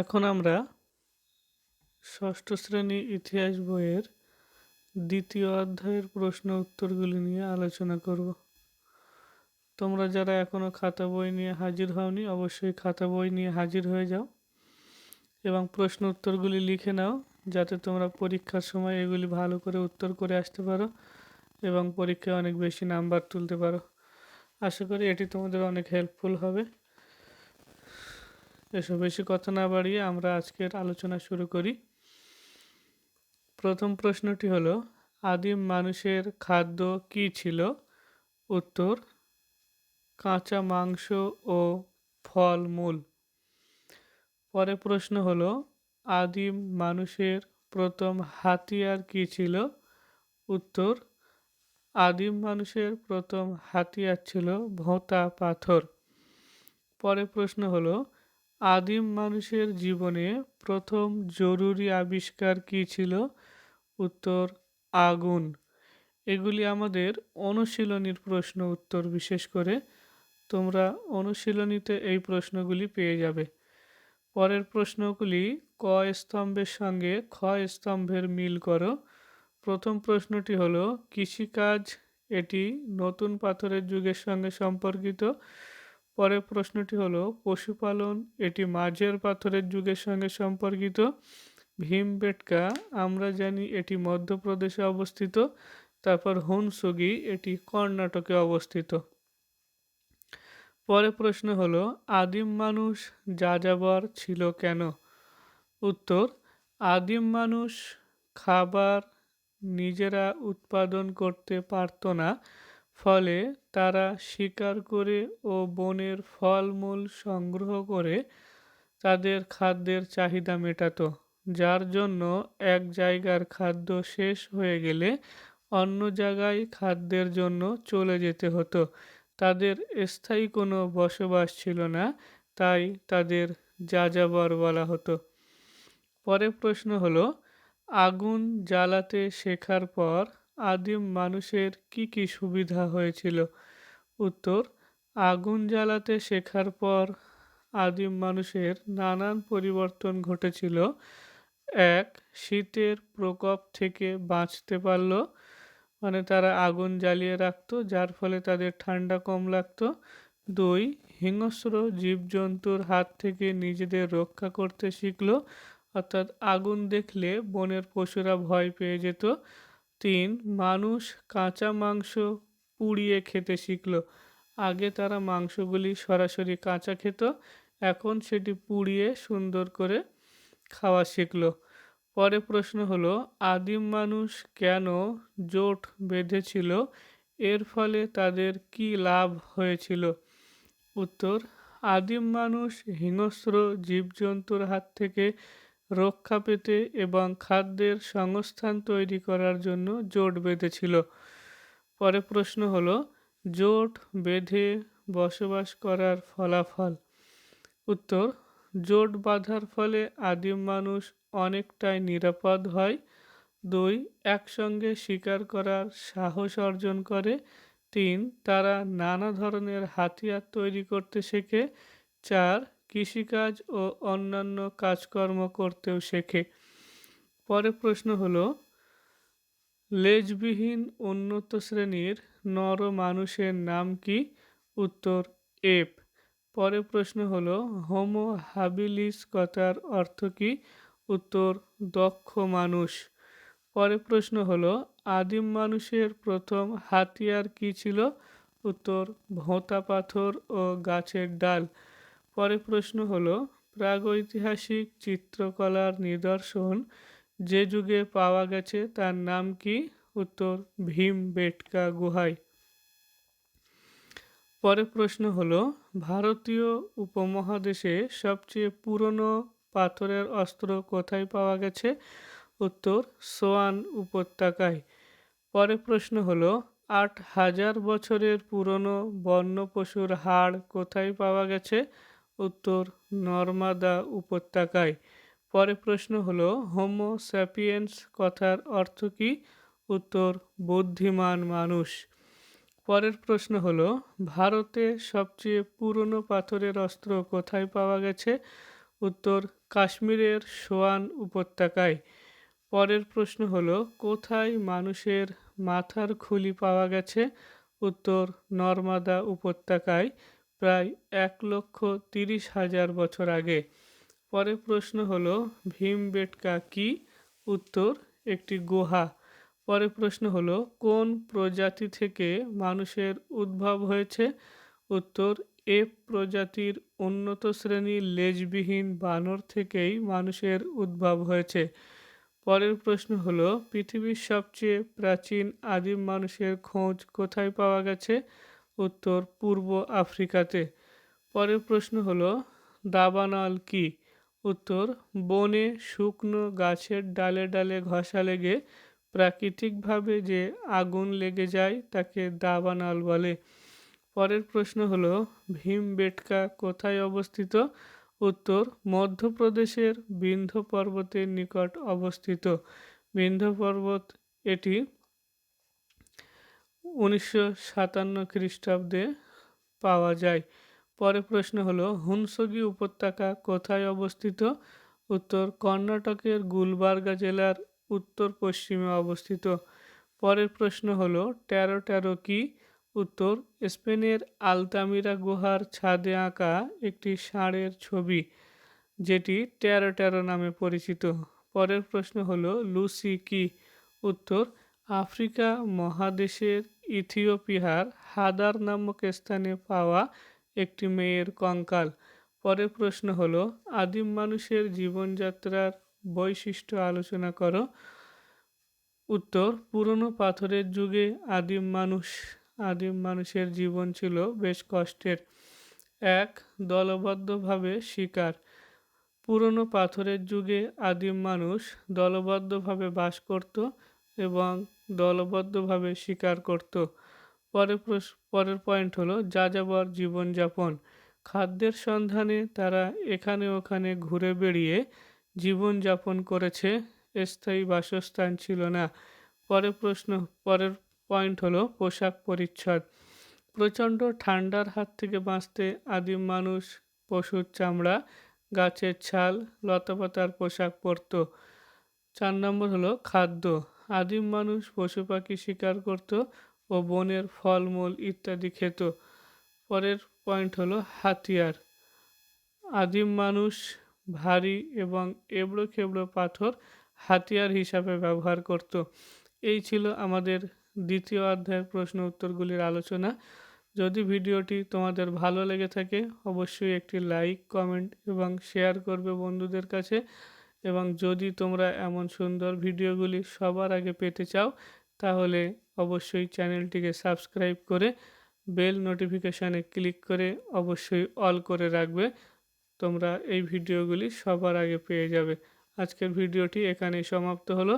এখন আমরা ষষ্ঠ শ্রেণি ইতিহাস বইয়ের দ্বিতীয় অধ্যায়ের প্রশ্ন উত্তরগুলি নিয়ে আলোচনা করব। তোমরা যারা এখনও খাতা বই নিয়ে হাজির হওনি, অবশ্যই খাতা বই নিয়ে হাজির হয়ে যাও এবং প্রশ্ন উত্তরগুলি লিখে নাও, যাতে তোমরা পরীক্ষার সময় এগুলি ভালো করে উত্তর করে আসতে পারো এবং পরীক্ষায় অনেক বেশি নাম্বার তুলতে পারো। আশা করি এটি তোমাদের অনেক হেল্পফুল হবে। এসব বেশি কথা না বাড়িয়ে আমরা আজকের আলোচনা শুরু করি। প্রথম প্রশ্নটি হলো, আদিম মানুষের খাদ্য কি ছিল? উত্তর, কাঁচা মাংস ও ফল মূল পরে প্রশ্ন হলো, আদিম মানুষের প্রথম হাতিয়ার কি ছিল? উত্তর, আদিম মানুষের প্রথম হাতিয়ার ছিল ভোঁতা পাথর। পরে প্রশ্ন হলো আদিম মানুষের জীবনে প্রথম জরুরি আবিষ্কার কী ছিল? উত্তর, আগুন। এগুলি আমাদের অনুশীলনীর প্রশ্ন উত্তর বিশেষ করে। তোমরা অনুশীলনীতে এই প্রশ্নগুলি পেয়ে যাবে। পরের প্রশ্নগুলি, ক স্তম্ভের সঙ্গে খ স্তম্ভের মিল করো। প্রথম প্রশ্নটি হলো, কৃষিকাজ এটি নতুন পাথরের যুগের সঙ্গে সম্পর্কিত? পরের প্রশ্নটি হলো, পশুপালন এটি মাঝের পাথরের যুগের সঙ্গে সম্পর্কিত। ভীমবেটকা আমরা জানি এটি মধ্যপ্রদেশে অবস্থিত, তারপর হুনসুগি এটি কর্ণাটকে অবস্থিত। পরে প্রশ্ন হলো, আদিম মানুষ যাযাবর ছিল কেন? উত্তর, আদিম মানুষ খাবার নিজেরা উৎপাদন করতে পারত না ফলে তারা শিকার করে ও বনের ফলমূল সংগ্রহ করে তাদের খাদ্যের চাহিদা মেটাত, যার জন্য এক জায়গার খাদ্য শেষ হয়ে গেলে অন্য জায়গায় খাদ্যের জন্য চলে যেতে হতো। তাদের স্থায়ী কোনো বসবাস ছিল না, তাই তাদের যাযাবর বলা হতো। পরের প্রশ্ন হলো, আগুন জ্বালাতে শেখার পর আদিম মানুষের কি কি সুবিধা হয়েছিল? উত্তর, আগুন জ্বালাতে শেখার পর আদিম মানুষের নানান পরিবর্তন ঘটেছিল। এক, শীতের প্রকোপ থেকে বাঁচতে পারল মানে তারা আগুন জ্বালিয়ে রাখতো, যার ফলে তাদের ঠান্ডা কম লাগতো। দুই, হিংস্র জীবজন্তুর হাত থেকে নিজেদের রক্ষা করতে শিখলো, অর্থাৎ আগুন দেখলে বনের পশুরা ভয় পেয়ে যেত। তিন, মানুষ কাঁচা মাংস পুড়িয়ে খেতে শিখল। আগে তারা মাংসগুলি সরাসরি কাঁচা খেত, এখন সেটি পুড়িয়ে সুন্দর করে খাওয়া শিখল। পরে প্রশ্ন হলো, আদিম মানুষ কেন জোট বেঁধেছিল? এর ফলে তাদের কি লাভ হয়েছিল? উত্তর, আদিম মানুষ হিংস্র জীবজন্তুর হাত থেকে রক্ষা পেতে এবং খাদ্যের সংস্থান তৈরি করার জন্য জোট বেঁধেছিল। পরে প্রশ্ন হলো, জোট বেঁধে বসবাস করার ফলাফল? উত্তর, জোট বাঁধার ফলে আদিম মানুষ অনেকটাই নিরাপদ হয়। দুই, একসঙ্গে শিকার করার সাহস অর্জন করে। তিন, তারা নানা ধরনের হাতিয়ার তৈরি করতে শেখে। চার কৃষিকাজ ও অন্যান্য কাজকর্ম করতেও শেখে। পরে প্রশ্ন হলো, লেজবিহীন উন্নত শ্রেণির নর মানুষের নাম কি? উত্তর এপ পরে প্রশ্ন হলো হোমো হাবিলিস কথার অর্থ কী? উত্তর, দক্ষ মানুষ। পরে প্রশ্ন হলো, আদিম মানুষের প্রথম হাতিয়ার কি ছিল? উত্তর, ভোঁতা পাথর ও গাছের ডাল। পরে প্রশ্ন হলো, প্রাগৈতিহাসিক চিত্রকলার নিদর্শন যে যুগে পাওয়া গেছে তার নাম কি? উত্তর, ভীম বেটকা গুহায়। পরে প্রশ্ন হলো, ভারতীয় উপমহাদেশে সবচেয়ে পুরনো পাথরের অস্ত্র কোথায় পাওয়া গেছে? উত্তর, সোয়ান উপত্যকায়। পরে প্রশ্ন হলো, আট হাজার বছরের পুরনো বন্য পশুর হাড় কোথায় পাওয়া গেছে? উত্তর নর্মাদা উপত্যকায়। পরে প্রশ্ন হলো হোমো স্যাপিয়েন্স কথার অর্থ কী? উত্তর, বুদ্ধিমান মানুষ। পরের প্রশ্ন হলো, ভারতে সবচেয়ে পুরনো পাথরের অস্ত্র কোথায় পাওয়া গেছে? উত্তর, কাশ্মীরের সোয়ান উপত্যকায়। পরের প্রশ্ন হলো, কোথায় মানুষের মাথার খুলি পাওয়া গেছে? উত্তর, নর্মাদা উপত্যকায়। প্রায় এক লক্ষ তিরিশ হাজার বছর আগে। পরের প্রশ্ন হলো, ভীমবেটকা কি? উত্তর, একটি গুহা। পরের প্রশ্ন হলো, কোন প্রজাতি থেকে মানুষের উদ্ভব হয়েছে? উত্তর, এ প্রজাতির উন্নত শ্রেণির লেজবিহীন বানর থেকেই মানুষের উদ্ভব হয়েছে। পরের প্রশ্ন হলো, পৃথিবীর সবচেয়ে প্রাচীন আদিম মানুষের খোঁজ কোথায় পাওয়া গেছে? উত্তর পূর্ব আফ্রিকাতে। পরের প্রশ্ন হলো, দাবানল কি? উত্তর, বনে শুকনো গাছের ডালে ডালে ঘষা লেগে প্রাকৃতিকভাবে যে আগুন লেগে যায় তাকে দাবানল বলে। পরের প্রশ্ন হলো, ভীমবেটকা কোথায় অবস্থিত? উত্তর, মধ্যপ্রদেশের বিন্ধ্য পর্বতের নিকট অবস্থিত। বিন্ধ্য পর্বত এটি উনিশশো সাতান্ন খ্রিস্টাব্দে পাওয়া যায়। পরের প্রশ্ন হলো, হুনসগি উপত্যকা কোথায় অবস্থিত? উত্তর, কর্ণাটকের গুলবার্গা জেলার উত্তর পশ্চিমে অবস্থিত। পরের প্রশ্ন হলো তেরো তেরো কি? উত্তর, স্পেনের আলতামিরা গুহার ছাদে আঁকা একটি ষাঁড়ের ছবি, যেটি তেরো তেরো নামে পরিচিত। পরের প্রশ্ন হলো, লুসি কি? উত্তর, আফ্রিকা মহাদেশের ইথিওপিয়ার হাদার নামক স্থানে পাওয়া একটি মেয়ের কঙ্কাল। পরের প্রশ্ন হলো, আদিম মানুষের জীবনযাত্রার বৈশিষ্ট্য আলোচনা করো। উত্তর, পুরনো পাথরের যুগে আদিম মানুষ, আদিম মানুষের জীবন ছিল বেশ কষ্টের। এক, দলবদ্ধভাবে শিকার। পুরনো পাথরের যুগে আদিম মানুষ দলবদ্ধভাবে বাস করত এবং দলবদ্ধভাবে শিকার করত। পরের পরের পয়েন্ট হলো যাযাবর জীবনযাপন। খাদ্যের সন্ধানে তারা এখানে ওখানে ঘুরে বেড়িয়ে জীবনযাপন করেছে, স্থায়ী বাসস্থান ছিল না। পরের প্রশ্ন, পরের পয়েন্ট হলো পোশাক পরিচ্ছদ। প্রচণ্ড ঠান্ডার হাত থেকে বাঁচতে আদিম মানুষ পশুর চামড়া, গাছের ছাল, লতাপাতার পোশাক পরত। চার নম্বর হলো খাদ্য। আদিম মানুষ পশু পাখি শিকার করত ও বনের ফলমূল ইত্যাদি খেত। পরের পয়েন্ট হলো হাতিয়ার। আদিম মানুষ ভারী এবং এবড়ো খেবড়ো পাথর হাতিয়ার হিসাবে ব্যবহার করত। এই ছিল আমাদের দ্বিতীয় অধ্যায়ের প্রশ্ন উত্তরগুলির আলোচনা। যদি ভিডিওটি তোমাদের ভালো লেগে থাকে, অবশ্যই একটি লাইক কমেন্ট এবং শেয়ার করবে বন্ধুদের কাছে। এবং যদি তোমরা এমন সুন্দর ভিডিওগুলি সবার আগে পেতে চাও, তাহলে অবশ্যই চ্যানেলটিকে সাবস্ক্রাইব করে বেল নোটিফিকেশানে ক্লিক করে অবশ্যই অল করে রাখবে। তোমরা এই ভিডিওগুলি সবার আগে পেয়ে যাবে। আজকের ভিডিওটি এখানেই সমাপ্ত হলো।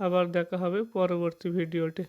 আবার দেখা হবে পরবর্তী ভিডিওতে।